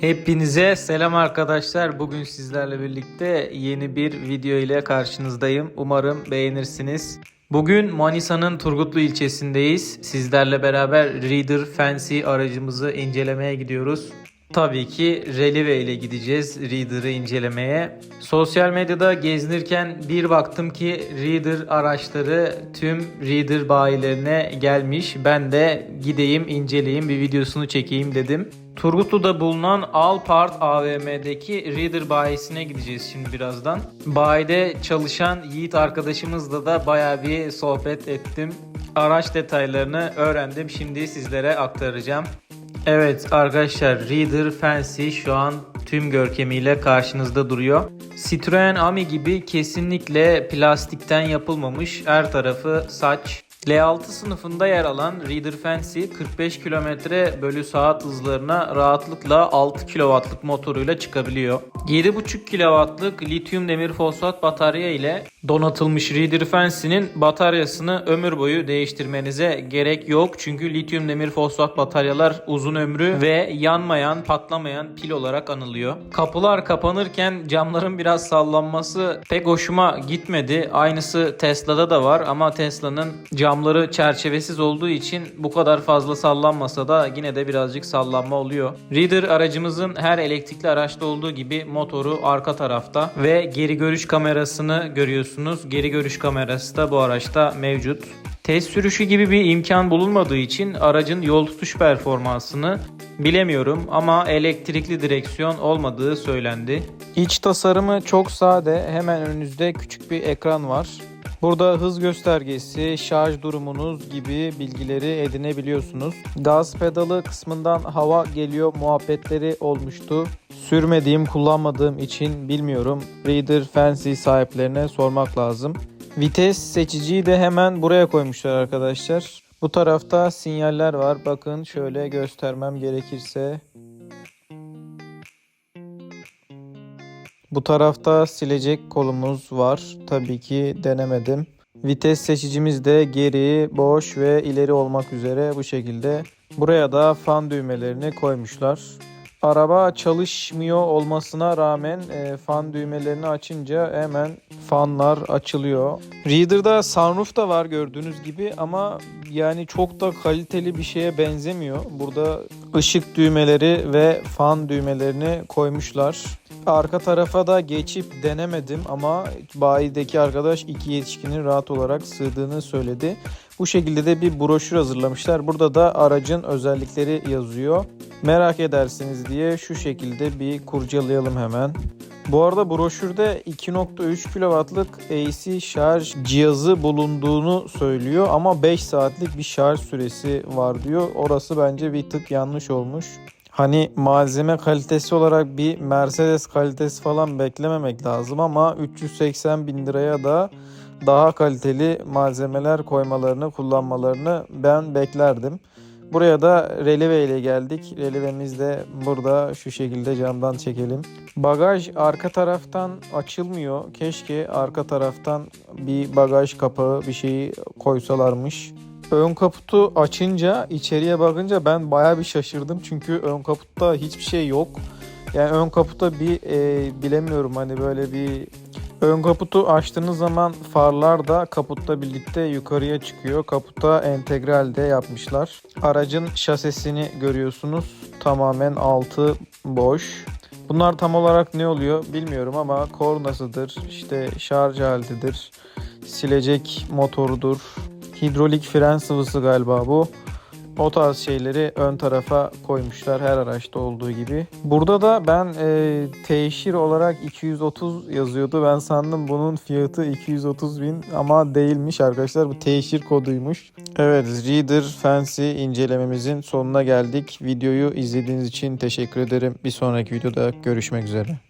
Hepinize selam arkadaşlar. Bugün sizlerle birlikte yeni bir video ile karşınızdayım. Umarım beğenirsiniz. Bugün Manisa'nın Turgutlu ilçesindeyiz. Sizlerle beraber Reader Fancy aracımızı incelemeye gidiyoruz. Tabii ki Relive ile gideceğiz Reader'ı incelemeye. Sosyal medyada gezinirken bir baktım ki Reader araçları tüm Reader bayilerine gelmiş. Ben de gideyim inceleyeyim bir videosunu çekeyim dedim. Turgutlu'da bulunan Alpart AVM'deki Reader bayisine gideceğiz şimdi birazdan. Bayide çalışan Yiğit arkadaşımızla da baya bir sohbet ettim. Araç detaylarını öğrendim. Şimdi sizlere aktaracağım. Evet arkadaşlar Reader Fancy şu an tüm görkemiyle karşınızda duruyor. Citroen Ami gibi kesinlikle plastikten yapılmamış her tarafı saç. L6 sınıfında yer alan Reader Fancy 45 km bölü saat hızlarına rahatlıkla 6 kW'lık motoruyla çıkabiliyor. 7,5 kW'lık lityum demir fosfat batarya ile donatılmış Reader Fancy'nin bataryasını ömür boyu değiştirmenize gerek yok. Çünkü lityum demir fosfat bataryalar uzun ömrü ve yanmayan, patlamayan pil olarak anılıyor. Kapılar kapanırken camların biraz sallanması pek hoşuma gitmedi. Aynısı Tesla'da da var ama Tesla'nın camları çerçevesiz olduğu için bu kadar fazla sallanmasa da yine de birazcık sallanma oluyor. Reader aracımızın her elektrikli araçta olduğu gibi motoru arka tarafta ve geri görüş kamerasını görüyorsunuz. Geri görüş kamerası da bu araçta mevcut. Test sürüşü gibi bir imkan bulunmadığı için aracın yol tutuş performansını bilemiyorum ama elektrikli direksiyon olmadığı söylendi. İç tasarımı çok sade. Hemen önünüzde küçük bir ekran var. Burada hız göstergesi, şarj durumunuz gibi bilgileri edinebiliyorsunuz. Gaz pedalı kısmından hava geliyor muhabbetleri olmuştu. Sürmediğim, kullanmadığım için bilmiyorum. Reader Fancy sahiplerine sormak lazım. Vites seçiciyi de hemen buraya koymuşlar arkadaşlar. Bu tarafta sinyaller var. Bakın şöyle göstermem gerekirse. Bu tarafta silecek kolumuz var. Tabii ki denemedim. Vites seçicimiz de geri, boş ve ileri olmak üzere bu şekilde. Buraya da fan düğmelerini koymuşlar. Araba çalışmıyor olmasına rağmen e, fan düğmelerini açınca hemen fanlar açılıyor. Reader'da sunroof da var gördüğünüz gibi ama yani çok da kaliteli bir şeye benzemiyor. Burada ışık düğmeleri ve fan düğmelerini koymuşlar. Arka tarafa da geçip denemedim ama bayideki arkadaş iki yetişkinin rahat olarak sığdığını söyledi. Bu şekilde de bir broşür hazırlamışlar. Burada da aracın özellikleri yazıyor. Merak edersiniz diye şu şekilde bir kurcalayalım hemen. Bu arada broşürde 2.3 kW'lık AC şarj cihazı bulunduğunu söylüyor ama 5 saatlik bir şarj süresi var diyor. Orası bence bir tık yanlış olmuş. Hani malzeme kalitesi olarak bir Mercedes kalitesi falan beklememek lazım ama 380 bin liraya da daha kaliteli malzemeler koymalarını, kullanmalarını ben beklerdim. Buraya da Relive ile geldik. Relivemiz de burada şu şekilde camdan çekelim. Bagaj arka taraftan açılmıyor. Keşke arka taraftan bir bagaj kapağı bir şeyi koysalarmış. Ön kaputu açınca içeriye bakınca ben baya bir şaşırdım. Çünkü ön kaputta hiçbir şey yok. Yani ön kaputa bir e, bilemiyorum hani böyle bir ön kaputu açtığınız zaman farlar da kaputta birlikte yukarıya çıkıyor. Kaputa entegralde yapmışlar. Aracın şasesini görüyorsunuz. Tamamen altı boş. Bunlar tam olarak ne oluyor bilmiyorum ama kornasıdır, işte şarj aletidir, silecek motorudur, hidrolik fren sıvısı galiba bu. O tarz şeyleri ön tarafa koymuşlar her araçta olduğu gibi. Burada da ben e, teşhir olarak 230 yazıyordu. Ben sandım bunun fiyatı 230 bin ama değilmiş arkadaşlar. Bu teşhir koduymuş. Evet Reader Fancy incelememizin sonuna geldik. Videoyu izlediğiniz için teşekkür ederim. Bir sonraki videoda görüşmek üzere.